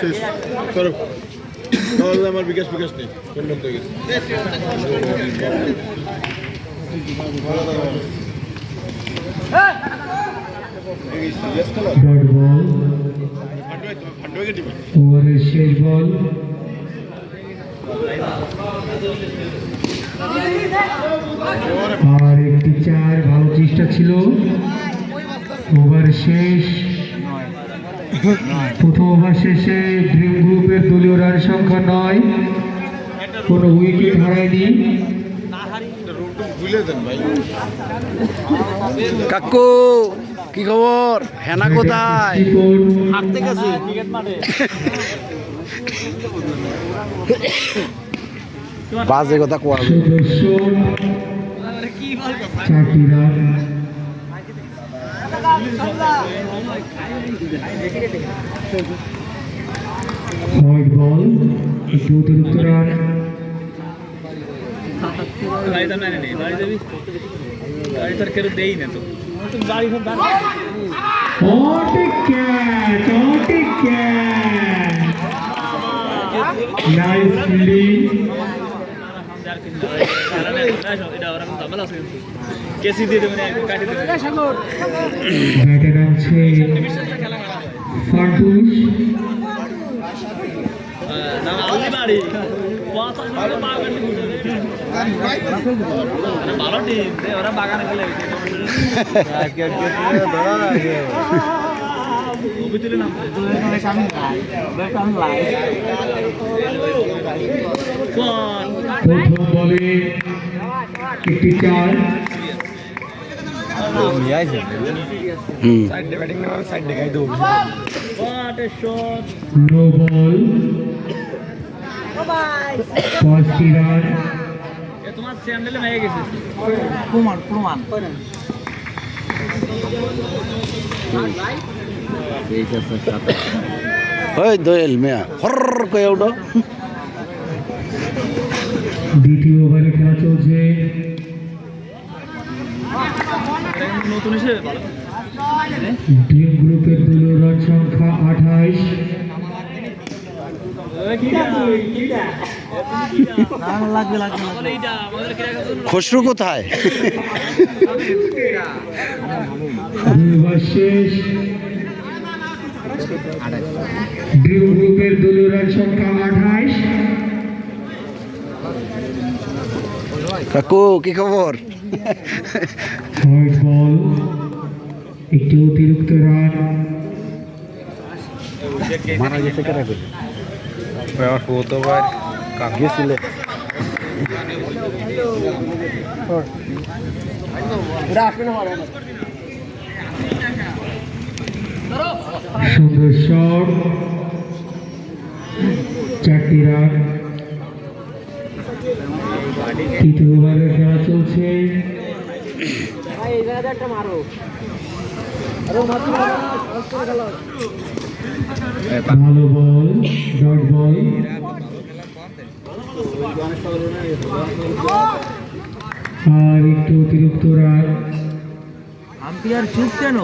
শেষ। করো তাহলে আমার বিকাশ বিকাশ নেই। বন্ধ হয়ে গেছে। আর একটি চার, ভালো চেষ্টা ছিল। ওভার শেষ। প্রথম ওভার শেষে ড্রিম গ্রুপের দলীয় রান সংখ্যা নয়। কোনো উইকেট হারায়নি। কাকু কি খবর? হেনা কোথায়? হাঁটতে গেছে বাজে কথা কোয়া। হোয়াইট বল একটি অতিরিক্ত রান! Nicely. কেসি দিয়ে দেবেন কাটি দেবেন। ব্যাটে নামছে ফান্টুস না আলি বাড়ি পঞ্চাশ মিনিটে বাগান ভালো টিম ওরা বাগানে গেলে ছবি তুলে নাম প্রথম বলে একটি চার। তোমার স্যান্ডেলে মেয়ে গেছে প্রমাণ প্রমাণ ওই দোয়েল মেয়া হর কয়ে উঠো দ্বিতীয় ওভারে খেলা চলছে নতুন হিসেবে ভালো গ্রুপের রান সংখ্যা আঠাইশ। খসরু কোথায়? শেষ। গ্রুপের সংখ্যা আঠাইশ। কাকু কি খবর? হোয়াইট বল একটি অতিরিক্ত রান। মারা গেছে কেনা করে? আমার কত বার সুন্দর শট চারটি রান। তৃতীয় ওভারে খেলা চলছে। ভালো বল ডট বল। আর একটু অতিরিক্ত রান আম্পিয়ার চুপ কেন?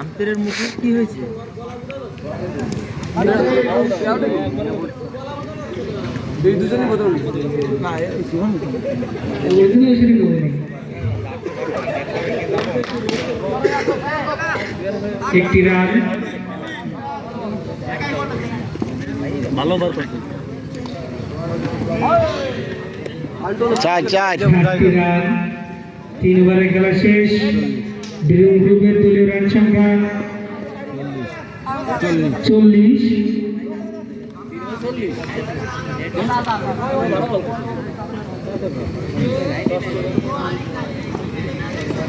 আম্পিয়ারের মুখে কি হয়েছে? দুজনই বদল না শিবন একটি রান। ভালো বার করছে চার চার তিন ওভারে খেলা শেষ। ড্রিম গ্রুপের দলীয় রান সংখ্যা চল্লিশ।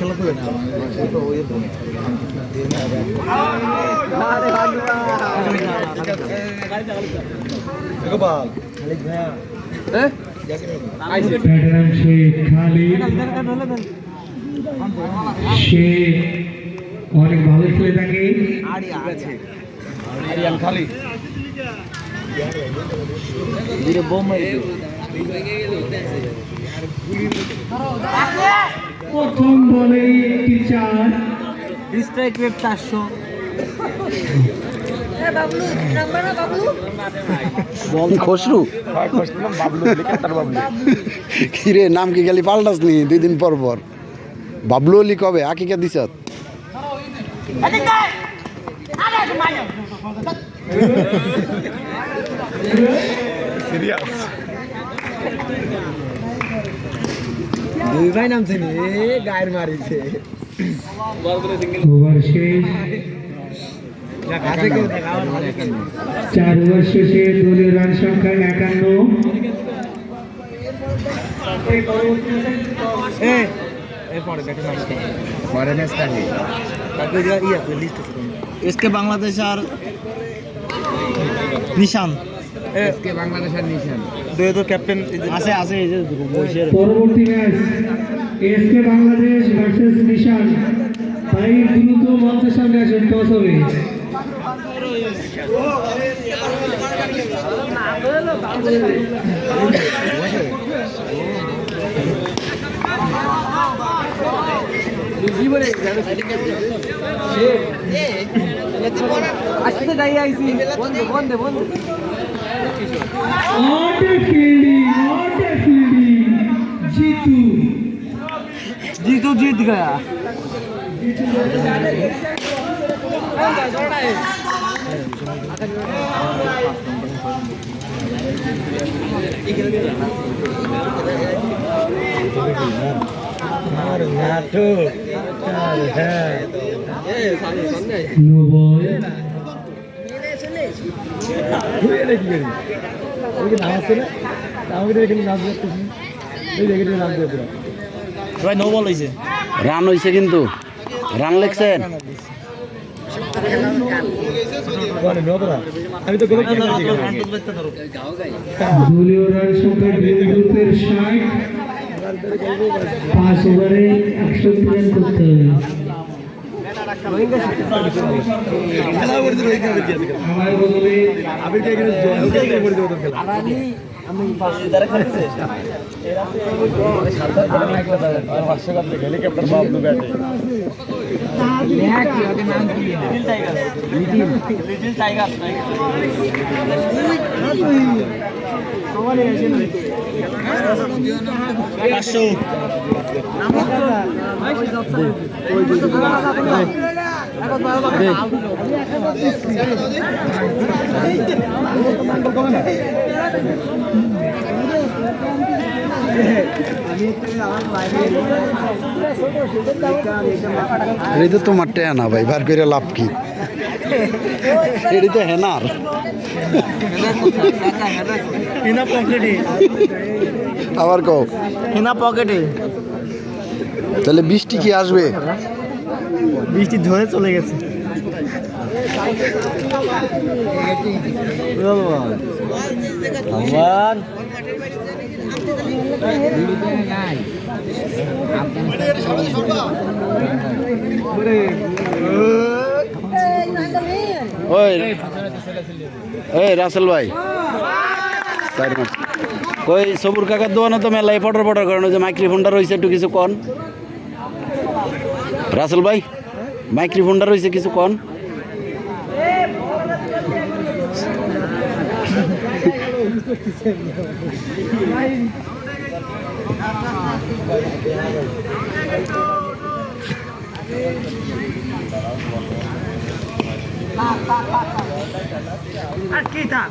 চারটি রান গোপাল ভেটেরান শেখ খালিদ সে অনেক ভালো খেলে থাকে আরিয়ান খালি প্রথম বলে একটি চার। স্ট্রাইক রেট চারশো। কিরে নাম কি গেলি পাল্টাস নি? দুই দিন পর পর। বাবলু অলি কবে? আকিকা দিছ? সিরিয়াস দুই ভাই নামছে নি গায়ের মারিছে। ওভার শেষ। চার ওভার শেষে দলীয় রান সংখ্যা একান্ন। বাংলাদেশ আর নিশান। বাংলাদেশ আর নিশান। দুই তো ক্যাপ্টেন আছে আছে এই যে বসে পরবর্তী match SK Bangladesh versus Nishan তাই দ্রুত মঞ্চের সামনে আসেন টস হবে। আসতে যাই আইছি। বন্ধ বন্ধ বন্ধ। আটে ফিল্ডিং আটে ফিল্ডিং জিতু জিতু জিত গয়া নাটক ভাই নো বল হইছে। রান হইছে কিন্তু। রান আমি তো পাঁচ ওভারে একশো রান করতে হবে হেলিকপ্টার বাবলু ব্যাটে লিটিল টাইগার পাঁচশো এটি তো তোমার টেয়া না ভাই বার করে লাভ কি এটি তো হেনার হিনা পকেটে আবার কও। হিনা পকেটে তাহলে বৃষ্টি কি আসবে? বৃষ্টি ধরে চলে গেছে। আমার ওই রাসেল ভাই। কই, সবুর কাকার দোকানে তো মেলাই ফটো ফটো করেন ওই যে মাইক্রোফোনটা রয়েছে একটু কিছু কন। রাসেল ভাই, মাইক্রোফোনটা রয়েছে কিছু কন। আর কি থাক?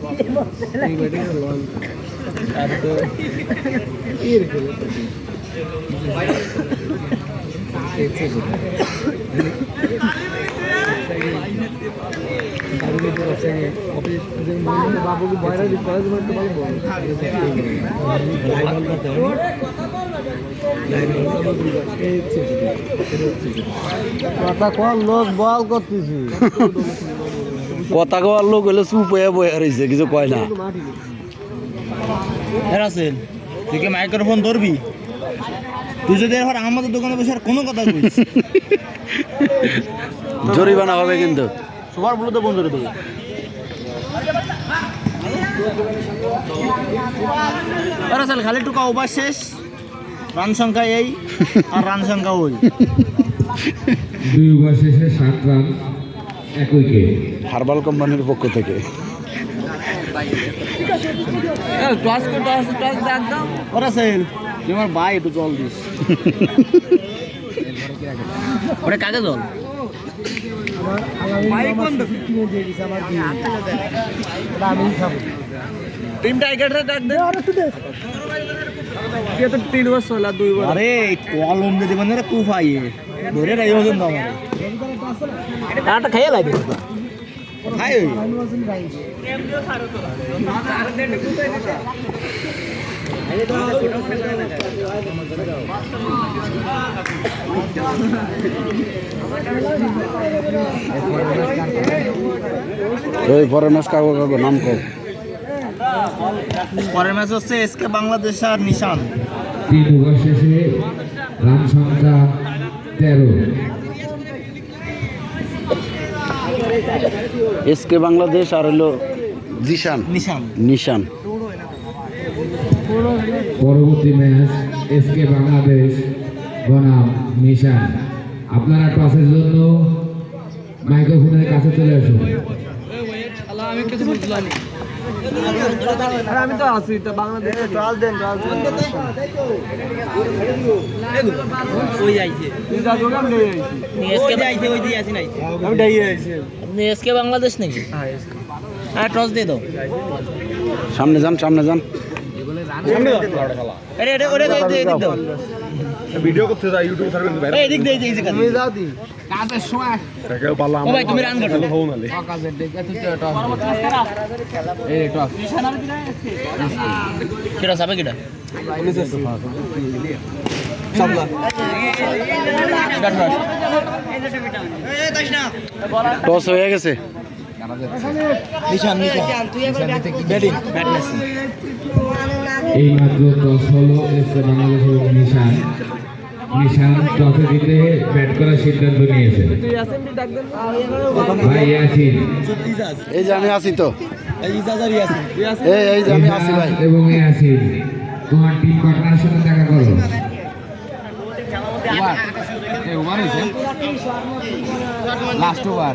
খেলব কথা কল লোক বল করতেছি। কথা কওয়ার লোক হলে চুপ হয়ে বয়ে রয়েছে কিছু কয় না। রাসেল তুই কি মাইক্রোফোন ধরবি? তুই যদি এবার আমাদের দোকানে বসে আর কোনো কথা জরিমানা হবে কিন্তু। সবার বলতে বন্ধ করে দেবো রাসেল খালি টুকা ওভার শেষ। রান সংখ্যা এই আর রান সংখ্যা ওই। দুই ওভার শেষে সাত রান এক উইকেট। হার্বাল কোম্পানির পক্ষ থেকে। ও রাসেল তুই আমার ভাই একটু জল দিস। ওটা কাকে জল টিম টাইগারটা ডাক দে তো তিন বছর হলো দুই বছর। আরে কলম যদি তু পাইয়ে ধরে রাই ওজন দাও আমার। আটা খাইয়া লাগে খাই ওই পরের ম্যাচ কাগো কাগো নাম কো। পরের ম্যাচ হচ্ছে এসকে বাংলাদেশ আর নিশান। তিন ওভার শেষে রান সংখ্যা তেরো। এসকে বাংলাদেশ আর হলো জিশান। নিশান। নিশান। পরবর্তী ম্যাচ এসকে বাংলাদেশ বনাম নিশান। আপনারা টসের জন্য মাইক্রোফোনের কাছে চলে আসুন। আমি তো আছি তো বাংলাদেশ ট্রাল দেন ট্রাল ওই যাইছে তুই যা দোকান দিয়ে এসকে যাইছে ওই দিয়ে আসি নাই আমি ডাইয়ে আইছি আপনি এসকে বাংলাদেশ নাকি হ্যাঁ টস দিয়ে দাও সামনে যান সামনে যান। আরে আরে ওরে দে দে দিক দাও ভিডিও করতে যাই ইউটিউব সার্ভিস বাইরে এই দিক দে এই দিক তুমি যাও দি থেকে পারলাম ও ভাই তুমি রান করো ফোন আলে কেটা যাবে কেটা টস হয়ে গেছে নিশান নিশান ব্যাটিং ব্যাটনেস এই মাত্র টস হলো এসকে বাংলাদেশ এবং নিশান। নিশান টসে জিতে ব্যাট করার সিদ্ধান্ত নিয়েছে। ভাই ইয়াসিন। এই যে আমি আছি তো। এই যে আমি ভাই। এবং ইয়াসিন তোমার টিম পার্টনারের সাথে দেখা করো। লাস্ট ওভার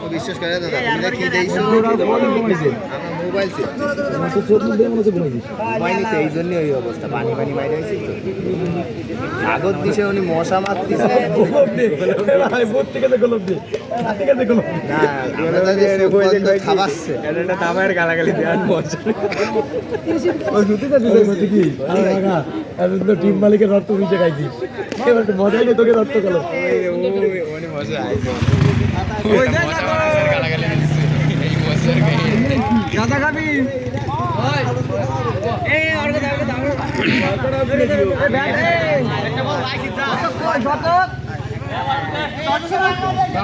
বিশ্বাস করে দাদা তুমি দেখি দেইছো মোবাইল তো এই জন্যই ওই অবস্থা পানি পানি বাইরে আইছি তো আগত দিছে উনি মশা মারতিছে। টিম মালিকের রক্ত নিচে খাইছিস। এবার মজাই নেই তোকে রক্ত গেল খাবি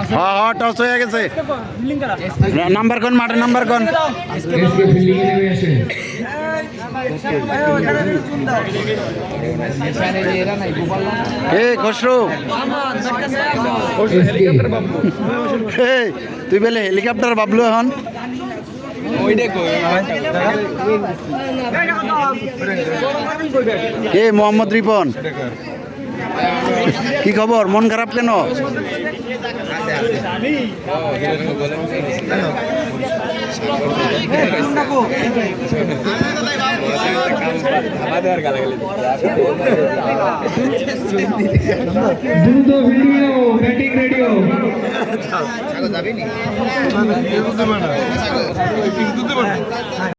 হ্যাঁ হ্যাঁ টস হয়ে গেছে। নাম্বার কোন মাঠে নাম্বার কোন? এ খসরু? তুই বেলে হেলিকপ্টার বাবলু এখন। কে মোহাম্মদ রিপন? কি খবর? মন খারাপ কেন? Video batting radio